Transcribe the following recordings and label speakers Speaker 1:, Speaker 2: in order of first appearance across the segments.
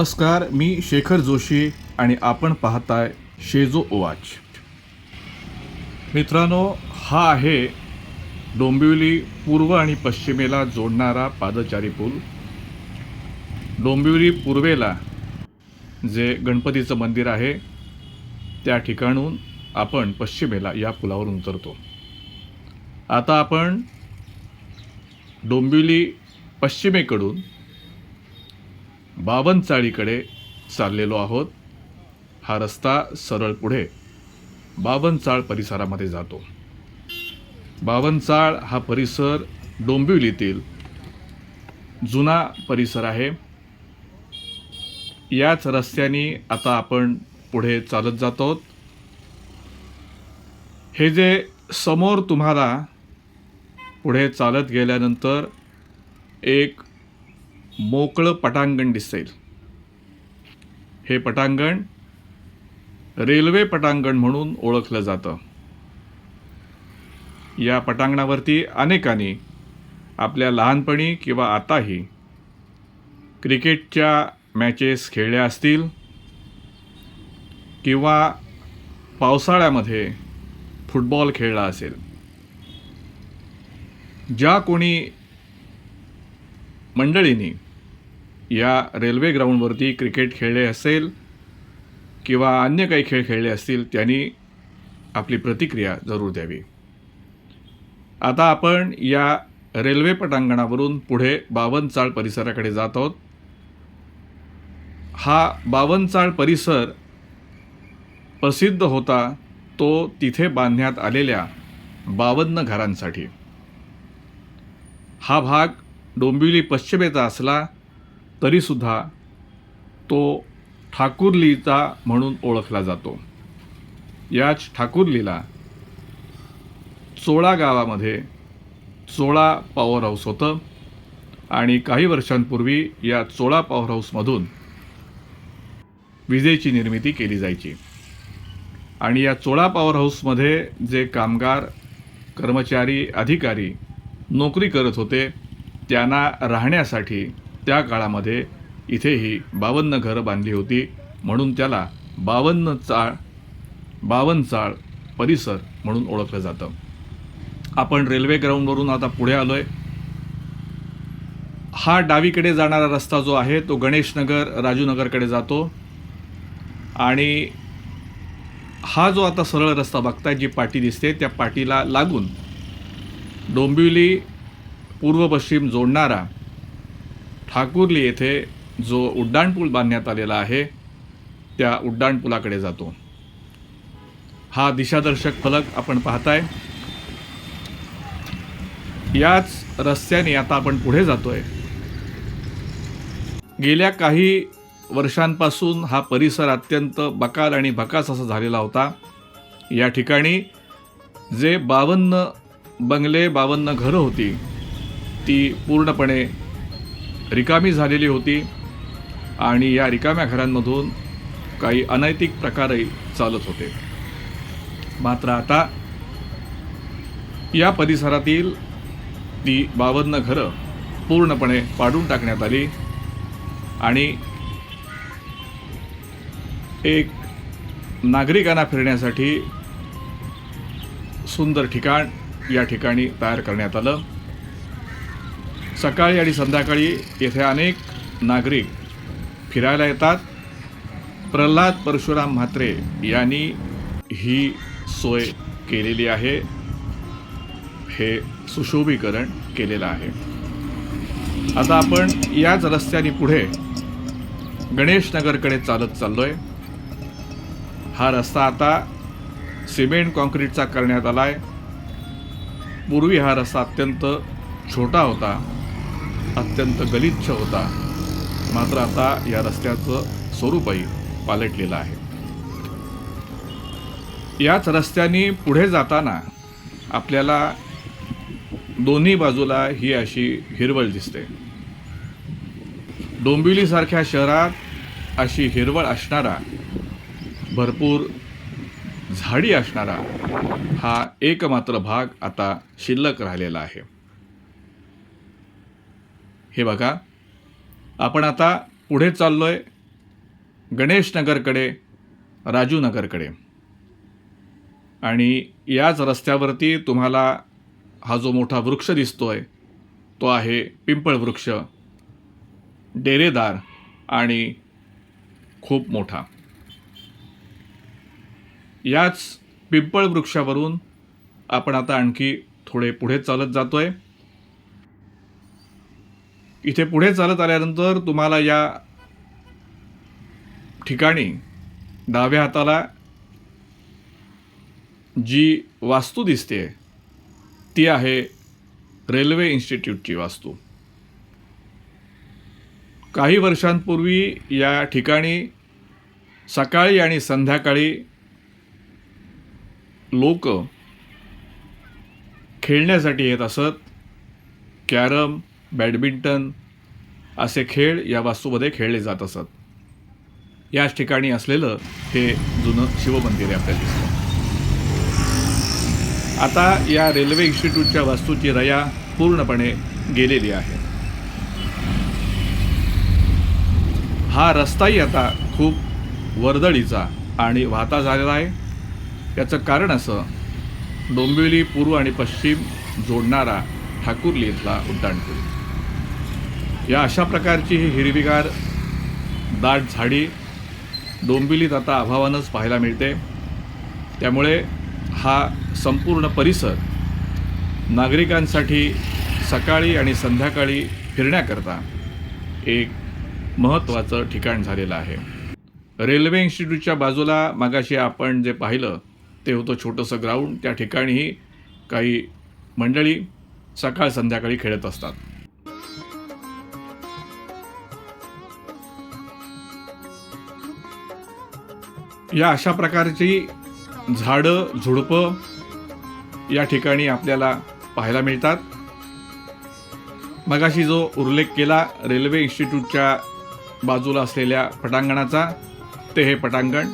Speaker 1: नमस्कार मी शेखर जोशी आणि आपण पाहताय शेजो ओवाच. मित्रांनो हा आहे डोंबिवली पूर्व आणि पश्चिमेला जोडणारा पादचारी पूल. डोंबिवली पूर्वेला जे गणपतीचं मंदिर आहे त्या ठिकाणून आपण पश्चिमेला या पुलावरून उतरतो. आता आपण डोंबिवली पश्चिमेकडून बावनचाळीकडे चाललेलो आहोत. हा रस्ता सरळ पुढे बावनचाळ परिसरामध्ये जातो. बावनचाळ हा परिसर डोंबिवलीतील जुना परिसर आहे. याच रस्त्याने आता आपण पुढे चालत जात. आहोत हे जे समोर तुम्हाला पुढे चालत गेल्यानंतर एक मोकळं पटांगण दिसेल. हे पटांगण रेल्वे पटांगण म्हणून ओळखलं जातं. या पटांगणावरती अनेकांनी आपल्या लहानपणी किंवा आताही क्रिकेटच्या मॅचेस खेळल्या असतील किंवा पावसाळ्यामध्ये फुटबॉल खेळला असेल. ज्या कोणी मंडळींनी या रेल्वे ग्राउंडवरती क्रिकेट खेळले असेल किंवा अन्य काही खेळ खेळले असतील त्यांनी आपली प्रतिक्रिया जरूर द्यावी. आता आपण या रेल्वे पटांगणावरून पुढे बावनचाळ परिसराकडे जात आहोत. हा बावनचाळ परिसर प्रसिद्ध होता तो तिथे बांधण्यात आलेल्या बावन्न घरांसाठी. हा भाग डोंबिवली पश्चिमेचा असला तरीसुद्धा तो ठाकूरलीचा म्हणून ओळखला जातो. याच ठाकूरलीला चोळा गावामध्ये चोळा पॉवर हाऊस होतं आणि काही वर्षांपूर्वी या चोळा पॉवर हाऊसमधून विजेची निर्मिती केली जायची. आणि या चोळा पॉवर हाऊसमध्ये जे कामगार कर्मचारी अधिकारी नोकरी करत होते त्यांना राहण्यासाठी त्या काळामध्ये इथेही बावन्न घरं बांधली होती. म्हणून त्याला बावन्न चाळ बावन्न चाळ परिसर म्हणून ओळखलं जातं. आपण रेल्वे ग्राउंडवरून आता पुढे आलो आहे हा डावीकडे जाणारा रस्ता जो आहे तो गणेशनगर राजूनगरकडे जातो. आणि हा जो आता सरळ रस्ता बघताय जी पाटी दिसते त्या पाटीला लागून डोंबिवली पूर्व पश्चिम जोडणारा ठाकुर्ली येथे जो उड्डाणपूल बांधण्यात आलेला आहे त्या उड्डाणपुलाकडे जातो. हा दिशादर्शक फलक आपण पाहताय. याच रस्त्याने आता आपण पुढे जातोय. गेल्या काही वर्षांपासून हा परिसर अत्यंत बकाल आणि भकास असा झालेला होता. या ठिकाणी जे बावन्न बंगले बावन्न घरं होती ती पूर्णपणे रिकामी झालेली होती आणि या रिकाम्या घरांमधून काही अनैतिक प्रकारही चालत होते. मात्र आता या परिसरातील ती बावन्न घरं पूर्णपणे पाडून टाकण्यात आली आणि एक नागरिकांना फिरण्यासाठी सुंदर ठिकाण या ठिकाणी तयार करण्यात आलं. सकाळी आणि संध्याकाळी येथे अनेक नागरिक फिरायला येतात. प्रल्हाद परशुराम म्हात्रे यांनी ही सोय केलेली आहे. हे सुशोभीकरण केलेलं आहे. आता आपण याच रस्त्याने पुढे गणेशनगरकडे चालत चाललो आहे हा रस्ता आता सिमेंट कॉन्क्रीटचा करण्यात आला आहे पूर्वी हा रस्ता अत्यंत छोटा होता. अत्यंत गलिच्छ होता. मात्र आता या रस्त्याचं स्वरूपही पालटलेलं आहे. याच रस्त्याने पुढे जाताना आपल्याला दोन्ही बाजूला ही अशी हिरवळ दिसते. डोंबिवलीसारख्या शहरात अशी हिरवळ असणारा भरपूर झाडी असणारा हा एकमात्र भाग आता शिल्लक राहिलेला आहे. हे बघा. आपण आता पुढे चाललो आहे गणेशनगरकडे राजूनगरकडे आणि याच रस्त्यावरती तुम्हाला हा जो मोठा वृक्ष दिसतो आहे तो आहे पिंपळ वृक्ष. डेरेदार आणि खूप मोठा. याच पिंपळ वृक्षावरून आपण आता आणखी थोडे पुढे चालत जातोय. इथे पुढे चालत आल्यानंतर तुम्हाला या ठिकाणी डाव्या हाताला जी वास्तू दिसते ती आहे रेल्वे इन्स्टिट्यूटची वास्तू. काही वर्षांपूर्वी या ठिकाणी सकाळी आणि संध्याकाळी लोक खेळण्यासाठी येत असत. कॅरम बॅडमिंटन असे खेळ या वास्तूमध्ये खेळले जात असत. याच ठिकाणी असलेलं हे जुनं शिवमंदिर आहे आपल्याला दिसतं. आता या रेल्वे इन्स्टिट्यूटच्या वास्तूची रया पूर्णपणे गेलेली आहे. हा रस्ताही आता खूप वर्दळीचा आणि वाहता झालेला आहे. याचं कारण असं डोंबिवली पूर्व आणि पश्चिम जोडणारा ठाकुर्ली इथला उड्डाणपूल. या अशा प्रकारची ही हिरवीगार दाट झाडी डोंबिवलीत आता अभावानंच पाहायला मिळते. त्यामुळे हा संपूर्ण परिसर नागरिकांसाठी सकाळी आणि संध्याकाळी फिरण्याकरता एक महत्त्वाचं ठिकाण झालेलं आहे. रेल्वे इन्स्टिट्यूटच्या बाजूला मागाशी आपण जे पाहिलं ते होतं छोटंसं ग्राउंड. त्या ठिकाणीही काही मंडळी सकाळ संध्याकाळी खेळत असतात. या अशा प्रकारची झाडं झुडपं या ठिकाणी आपल्याला पाहायला मिळतात. मगाशी जो उल्लेख केला रेल्वे इन्स्टिट्यूटच्या बाजूला असलेल्या पटांगणाचा ते हे पटांगण.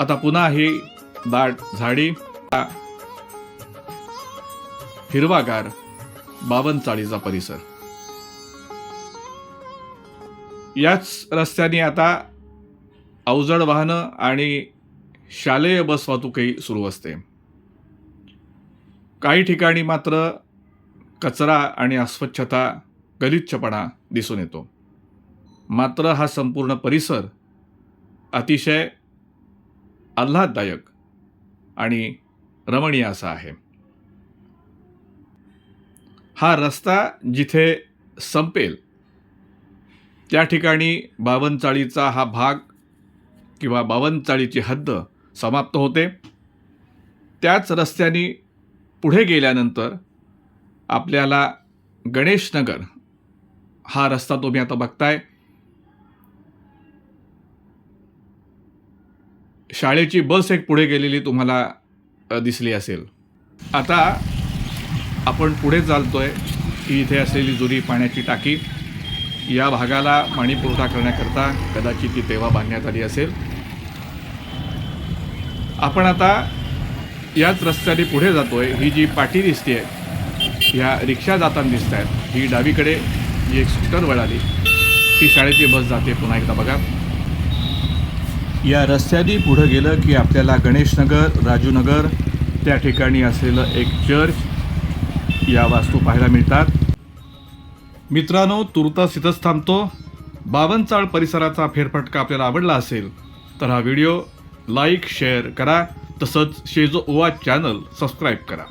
Speaker 1: आता पुन्हा ही दाट झाडी हिरवागार हिरवागार बावनचाळीचा परिसर. याच रस्त्याने आता अवजड वाहनं आणि शालेय बस वाहतूकही सुरू असते. काही ठिकाणी मात्र कचरा आणि अस्वच्छता गलिच्छपणा दिसून येतो. मात्र हा संपूर्ण परिसर अतिशय आल्हाददायक आणि रमणीय असा आहे. हा रस्ता जिथे संपेल त्या ठिकाणी बावनचाळीचा हा भाग किंवा बावनचाळीची हद्द समाप्त होते. त्याच रस्त्याने पुढे गेल्यानंतर आपल्याला गणेशनगर हा रस्ता तुम्ही आता बघताय. शाळेची बस एक पुढे गेलेली तुम्हाला दिसली असेल. आता आपण पुढे चालतोय. ही इथे असलेली जुनी पाण्याची टाकी. या भागाला पाणी पुरवठा करण्याकरता कदाचित ती तेव्हा बांधण्यात आली असेल. आपण आता याच रस्त्याने पुढे जातोय. ही जी पाटी दिसते ह्या रिक्षा जाताना दिसत आहेत ही डावीकडे जी एक स्कूटर वळाली ती शाळेची बस जाते. पुन्हा एकदा बघा. या रस्त्याने पुढं गेलं की आपल्याला गणेशनगर राजूनगर त्या ठिकाणी असलेलं एक चर्च या वास्तू पाहायला मिळतात. मित्रांनो तुर्तास इथंच थांबतो. बावनचाळ परिसराचा फेरफटका आपल्याला आवडला असेल तर हा व्हिडिओ लाईक शेअर करा. तसंच शेजो ओवा चॅनल सबस्क्राईब करा.